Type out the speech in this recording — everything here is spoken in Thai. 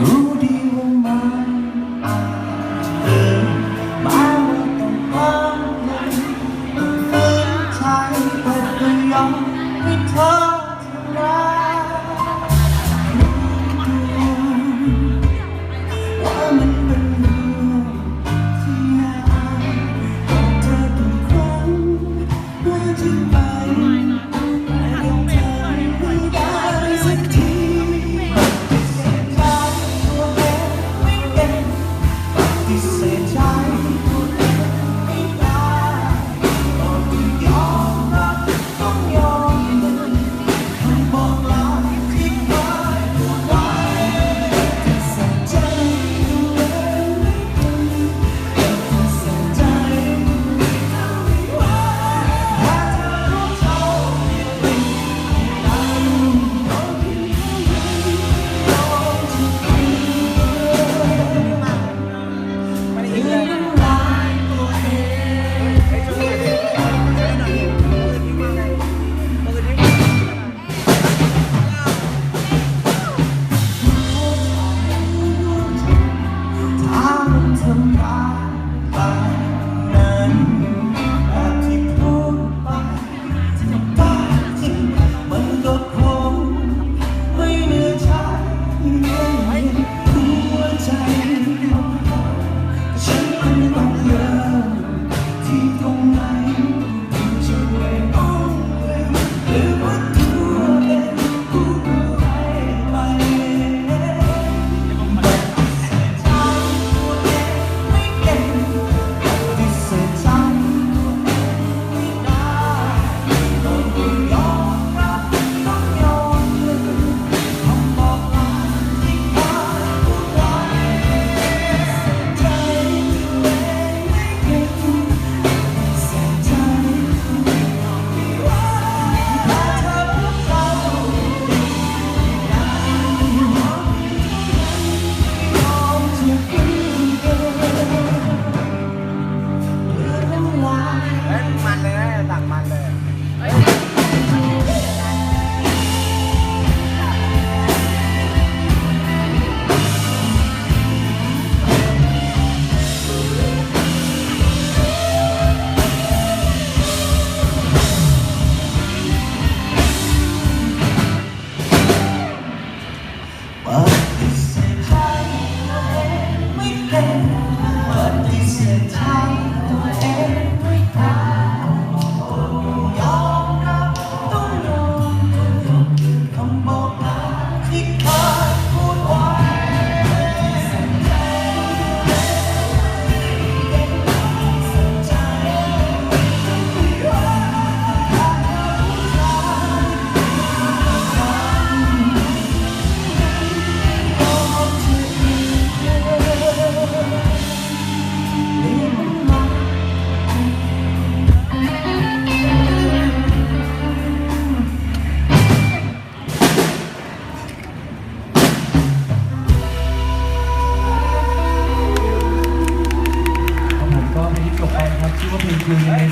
รู้ดีว่ามันเออมาว่าต้องพังเลยฝืนใจแต่ก็ยอมให้เธอทำร้ายว่ามันเป็นเรื่องยากแต่เธอต้องครั้งเพื่อจะไป and.